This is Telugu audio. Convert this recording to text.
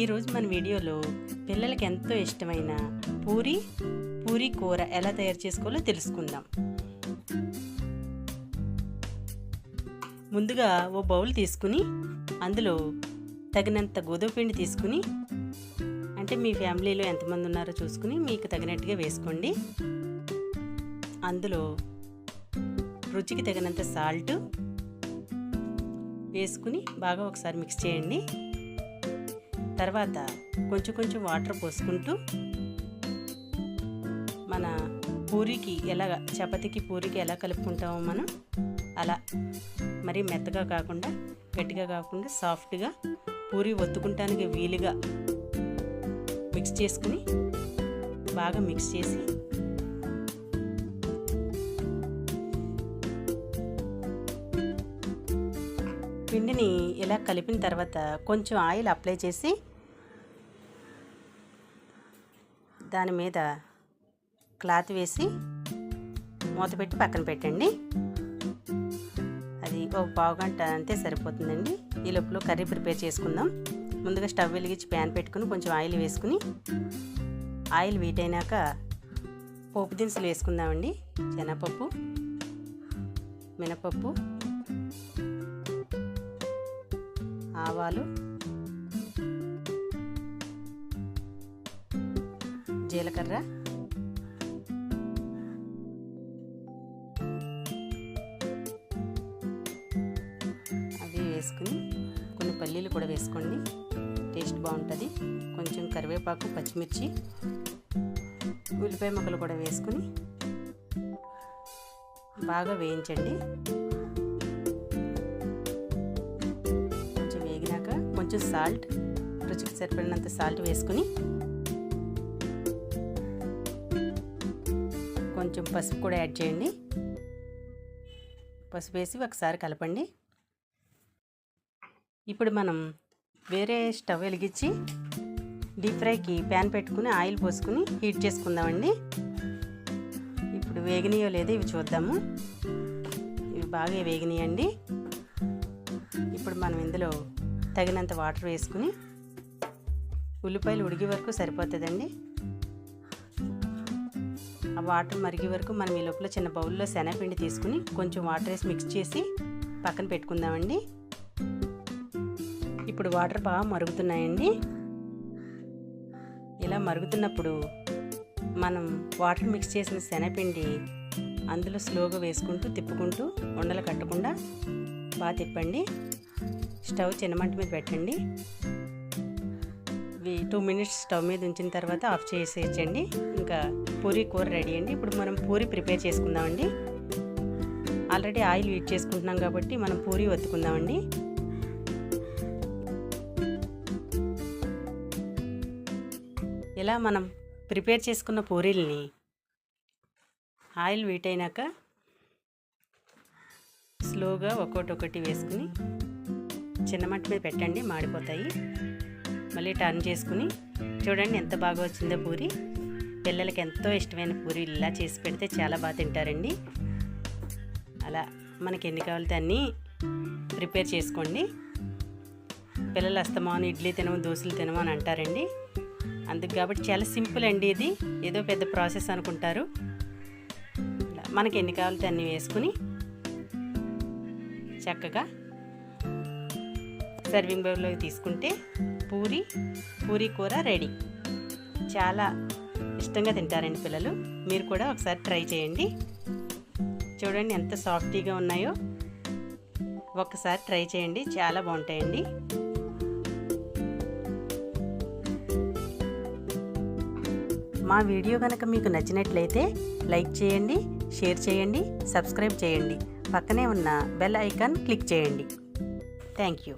ఈరోజు మన వీడియోలో పిల్లలకి ఎంతో ఇష్టమైన పూరి పూరి కూర ఎలా తయారు చేసుకోవాలో తెలుసుకుందాం. ముందుగా ఓ బౌల్ తీసుకుని అందులో తగినంత గోధుమ పిండి తీసుకుని అంటే మీ ఫ్యామిలీలో ఎంతమంది ఉన్నారో చూసుకుని మీకు తగినట్టుగా వేసుకోండి. అందులో రుచికి తగినంత సాల్ట్ వేసుకుని బాగా ఒకసారి మిక్స్ చేయండి. తర్వాత కొంచెం కొంచెం వాటర్ పోసుకుంటూ మన పూరికి ఎలా చపాతీకి పూరికి ఎలా కలుపుకుంటామో మనం అలా మరీ మెత్తగా కాకుండా గట్టిగా కాకుండా సాఫ్ట్గా పూరి ఒత్తుకుంటానికి వీలుగా మిక్స్ చేసుకుని బాగా మిక్స్ చేసి పిండిని ఇలా కలిపిన తర్వాత కొంచెం ఆయిల్ అప్లై చేసి దాని మీద క్లాత్ వేసి మూత పెట్టి పక్కన పెట్టండి. అది ఒక పావు గంట అంతే సరిపోతుందండి. ఈ లోపల కర్రీ ప్రిపేర్ చేసుకుందాం. ముందుగా స్టవ్ వెలిగించి ప్యాన్ పెట్టుకుని కొంచెం ఆయిల్ వేసుకుని ఆయిల్ వీట్ అయినాక పోపు దినుసులు వేసుకుందామండి. శనగపప్పు మినపప్పు ఆవాలు జీలకర్ర. అవి వేసుకుని కొన్ని పల్లీలు కూడా వేసుకోండి. టేస్ట్ బాగుంటుంది. కొంచెం కరివేపాకు పచ్చిమిర్చి ఉల్లిపాయ ముక్కలు కూడా వేసుకుని బాగా వేయించండి. కొంచెం వేగినాక కొంచెం సాల్ట్ రుచికి సరిపడినంత సాల్ట్ వేసుకుని కొంచెం పసుపు కూడా యాడ్ చేయండి. పసుపు వేసి ఒకసారి కలపండి. ఇప్పుడు మనం వేరే స్టవ్ వెలిగించి డీప్ ఫ్రైకి ప్యాన్ పెట్టుకుని ఆయిల్ పోసుకుని హీట్ చేసుకుందామండి. ఇప్పుడు వేగినాయో లేదో ఇవి చూద్దాము. ఇవి బాగా వేగినాయండి. ఇప్పుడు మనం ఇందులో తగినంత వాటర్ వేసుకుని ఉల్లిపాయలు ఉడిగే వరకు సరిపోతుందండి. వాటర్ మరిగే వరకు మనం ఈ లోపల చిన్న బౌల్లో శనగపిండి తీసుకుని కొంచెం వాటర్ వేసి మిక్స్ చేసి పక్కన పెట్టుకుందామండి. ఇప్పుడు వాటర్ బాగా మరుగుతున్నాయండి. ఇలా మరుగుతున్నప్పుడు మనం వాటర్ మిక్స్ చేసిన శనగపిండి అందులో స్లోగా వేసుకుంటూ తిప్పుకుంటూ ఉండలు కట్టకుండా బాగా తిప్పండి. స్టవ్ చిన్నమంట మీద పెట్టండి. ఇవి టూ మినిట్స్ స్టవ్ మీద ఉంచిన తర్వాత ఆఫ్ చేసేయచ్చండి. ఇంకా పూరి కూర రెడీ అండి. ఇప్పుడు మనం పూరి ప్రిపేర్ చేసుకుందామండి. ఆల్రెడీ ఆయిల్ యూజ్ చేసుకుంటున్నాం కాబట్టి మనం పూరి వత్తుకుందామండి ఇలా మనం ప్రిపేర్ చేసుకున్న పూరీల్ని ఆయిల్ వీట్ అయినాక స్లోగా ఒక్కొక్కటి ఒకటి వేసుకుని చిన్న మట్టి మీద పెట్టండి మాడిపోతాయి. మళ్ళీ టర్న్ చేసుకుని చూడండి ఎంత బాగా వచ్చిందో పూరి. పిల్లలకి ఎంతో ఇష్టమైన పూరి ఇలా చేసి పెడితే చాలా బాగా తింటారండి. అలా మనకి ఎన్ని కావాలితే అన్నీ ప్రిపేర్ చేసుకోండి. పిల్లలు అస్తమాను ఇడ్లీ తినము దోశలు తినము అని అంటారండి. అందుకు కాబట్టి చాలా సింపుల్ అండి ఇది. ఏదో పెద్ద ప్రాసెస్ అనుకుంటారు. మనకి ఎన్ని కావాలితే అన్నీ వేసుకుని చక్కగా సర్వింగ్ బౌల్లోకి తీసుకుంటే పూరి పూరి కూర రెడీ చాలా ఇష్టంగా తింటారండి పిల్లలు. మీరు కూడా ఒకసారి ట్రై చేయండి. చూడండి ఎంత సాఫ్టీగా ఉన్నాయో. ఒక్కసారి ట్రై చేయండి. చాలా బాగుంటాయండి. మా వీడియో కనుక మీకు నచ్చినట్లయితే లైక్ చేయండి షేర్ చేయండి సబ్స్క్రైబ్ చేయండి. పక్కనే ఉన్న బెల్ ఐకాన్ క్లిక్ చేయండి. Thank you